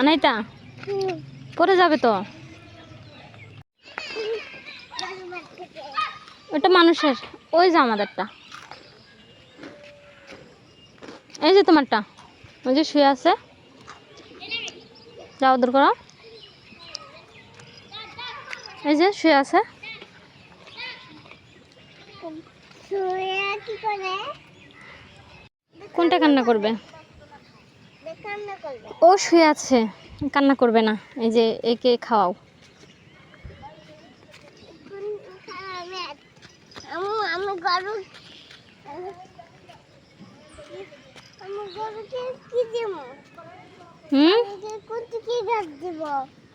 আনাইতা, পরে যাবে তো? ওটা মানুষের, ওই যে আমাদেরটা। এই যে তোমারটা, ওই যে শুয়ে আছে। যাও দূর করো এই যে শুয়ে আছে। কোনটা কান্না করবে? ও শুয়ে আছে কান্না করবে না। এই যে একে খাওয়াও।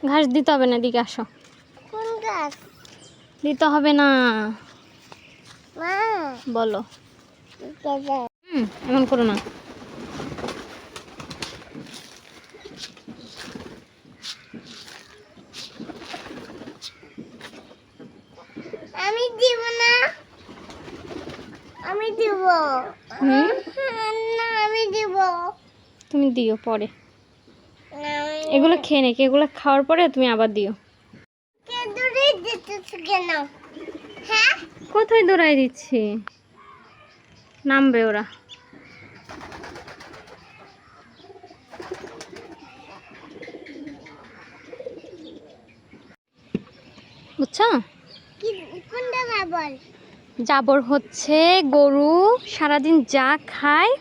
ঘাস দিতে হবে না দিকে আসো। কোন গাছ? দিতে হবে না। বলো। হুম এমন করো না। আমি দিব না। আমি দিব। হুম? না আমি দিব। তুমি দিও পরে। না, এগুলো খেয়ে নেকি এগুলো খাওয়ার পরে তুমি আবার দিও। কেন? হ্যাঁ? কোথায় দৌড়াই দিচ্ছি? নামবে ওরা। বুঝছ? জাবর হচ্ছে গরু সারাদিন যা খায়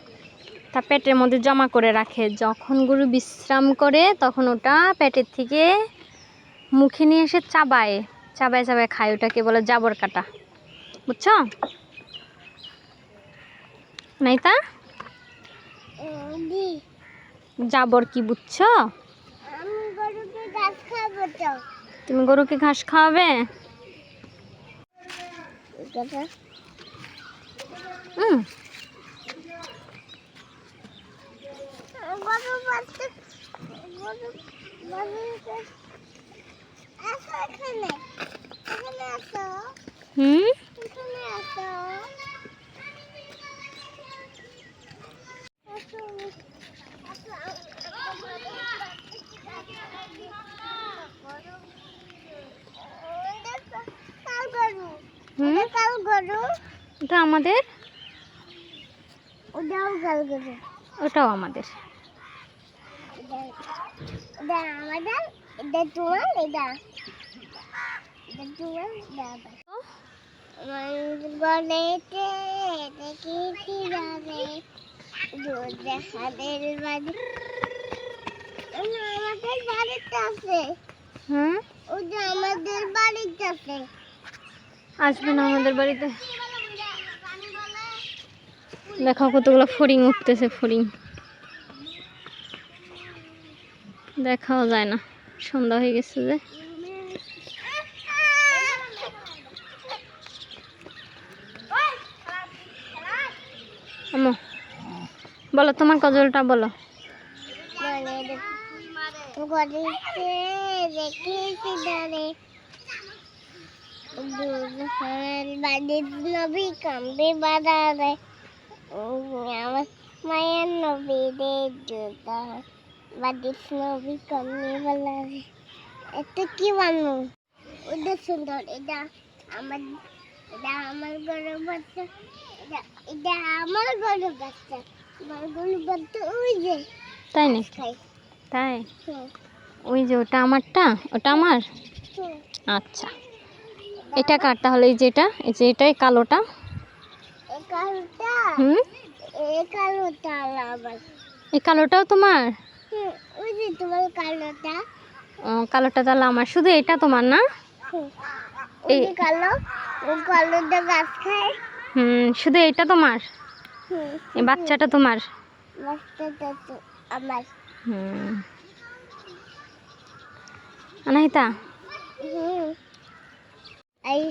তা পেটের মধ্যে জমা করে রাখে। যখন গরু বিশ্রাম করে তখন ওটা পেটের থেকে মুখে নিয়ে এসে চাবায়। চাবায় চাবায় খায়। ওটাকে বলে জাবর কাটা। বুঝছ নাইতা জাবর কি বুঝছ তুমি গরুকে ঘাস খাওয়াবে? হুম। আসো এখানে। এখানে আসো। হুম? এটা আমাদের? ওটাও ওটাও আমাদের আমাদের এটা তোমার এটা এটা তোমার যাবে দুধ বাড়ি। আমাদের বাড়িতে আছে। ওটা আমাদের বাড়িতে আছে। আসবে না আমাদের বাড়িতে। দেখো কতগুলো ফড়িং উঠতেছে ফড়িং। দেখাও যায় না। সন্ধ্যা হয়ে গেছে যে। আম্মু বলো তোমার গজলটা বলো। নবী এটা কি বানু? ওটা সুন্দর এটা আমার এটা গরু বাচ্চা এটা আমার গরু বাচ্চা। আমার গরু বাচ্চা ওই যে তাই তাই? ওই যে ওটা আমারটা? ওটা আমার? আচ্ছা। এটা কার তাহলে? এই যেটা? এই যে এটাই কালোটা? এই কালোটা? হুম? এই কালোটা আবার এই কালোটাও তোমার? ওই যে তোমার কালোটা। ও, কালোটা তাহলে আমার। শুধু এটা তোমার না? এই- কালো। গাছ খায়? হুম শুধু এটা তোমার? এই বাচ্চাটা তোমার? বাচ্চাটা তো আমার। হুম। অনাহিতা? হুম। এই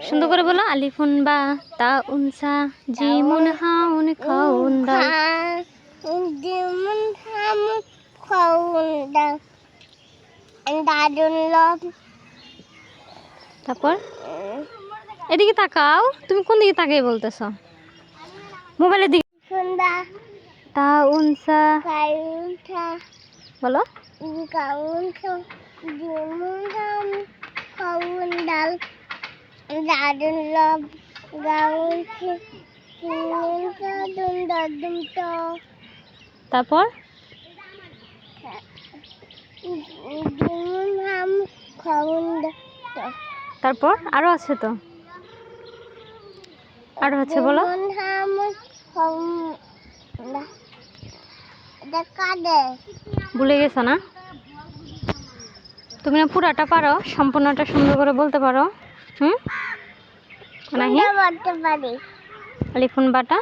সুন্দর করে বলো আলিফুন বা তা উনসা জিমুন হাউন খাউন দাও। যেমন হাম খাউন দাও। দারুণ লম তারপর? এদিকে তাকাও। তুমি কোন দিকে তাকাই বলতেছো? মোবাইলের দিকে। সুন্দর তা উনসা। বলো। দুন দাদুম তো তারপর? তারপর আরও আছে তো। আরও আছে বলো। ভুলে গেছো না? তুমি না পুরাটা পারো সম্পূর্ণটা সুন্দর করে বলতে পারো। হুম? নাহি? লিখুন বাটা।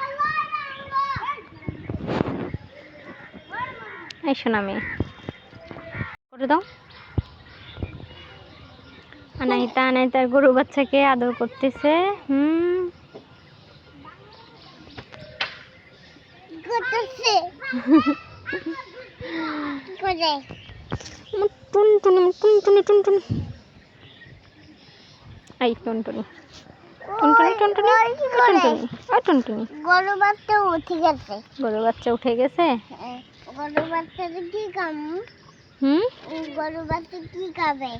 এই শোনা মেয়ে করে দাও। আনাহিতা আনাহিতার গরু বাচ্চাকে আদর করতেছে। হুম। টুনটুনি টুনটুনি টুনটুনি। এই টুনটুনি। টুনটুনি টুনটুনি গরু বাচ্চা উঠে গেছে। গরু বাচ্চা উঠে গেছে? হ্যাঁ, গরু কি কাম? হুম? গরু বাচ্চা কি খাবে?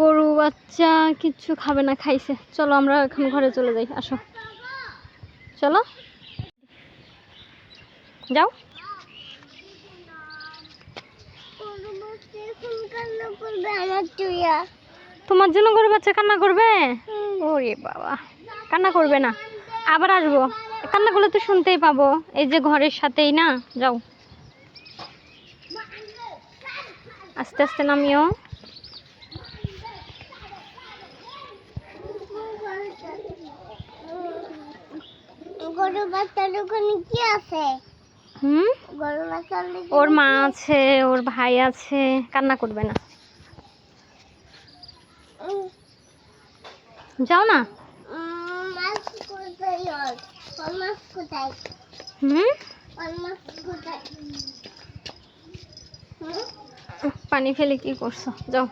গরু বাচ্চা কিচ্ছু খাবে না খাইছে। চলো আমরা এখন ঘরে চলে যাই আসো। চলো। যাও। তোমার জন্য গরু বাচ্চা কান্না করবে? ওরে বাবা কান্না করবে না। আবার আসব। কান্না করলে তো শুনতেই পাবো। এই যে ঘরের সাথেই না? যাও। আস্তে আস্তে নামিও। গরু কি আছে? হুম? ওর মা আছে? ওর ভাই আছে কান্না করবে না। যাও না। হুম? পানি ফেলে কি করছ? যাও।